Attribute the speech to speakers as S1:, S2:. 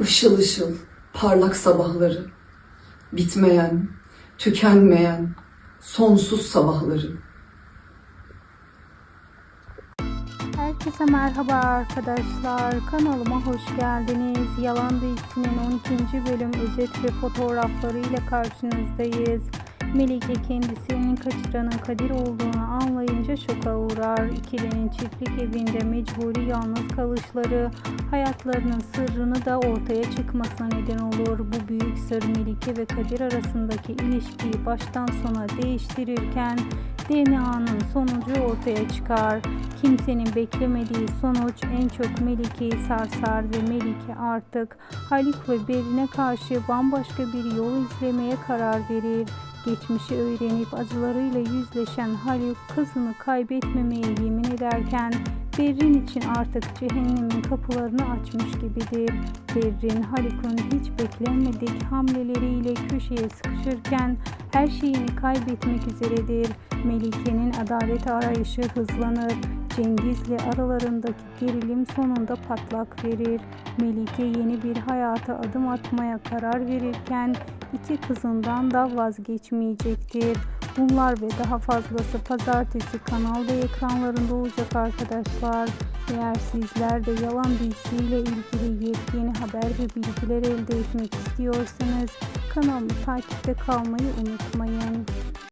S1: Işıl ışıl, parlak sabahları, bitmeyen, tükenmeyen, sonsuz sabahları.
S2: Herkese merhaba arkadaşlar. Kanalıma hoş geldiniz. Yalan Dizisi'nin 12. bölüm özet ve fotoğraflarıyla karşınızdayız. Melike kendisinin kaçıranın Kadir olduğunu anlayınca şoka uğrar. İkilinin çiftlik evinde mecburi yalnız kalışları hayatlarının sırrını da ortaya çıkmasına neden olur. Bu büyük sır Melike ve Kadir arasındaki ilişkiyi baştan sona değiştirirken DNA'nın sonucu ortaya çıkar. Kimsenin beklemediği sonuç en çok Melike'yi sarsar ve Melike artık Haluk ve Berin'e karşı bambaşka bir yol izlemeye karar verir. Geçmişi öğrenip acılarıyla yüzleşen Haluk kızını kaybetmemeye yemin ederken Berrin için artık cehennemin kapılarını açmış gibidir. Berrin Haluk'un hiç beklenmedik hamleleriyle köşeye sıkışırken her şeyini kaybetmek üzeredir. Melike'nin adalet arayışı hızlanır. Cengiz'le aralarındaki gerilim sonunda patlak verir. Melike yeni bir hayata adım atmaya karar verirken iki kızından da vazgeçmeyecektir. Bunlar ve daha fazlası pazartesi kanalda ekranlarında olacak arkadaşlar. Eğer sizler de yalan dizisiyle ilgili yepyeni haber ve bilgiler elde etmek istiyorsanız kanalımı takipte kalmayı unutmayın.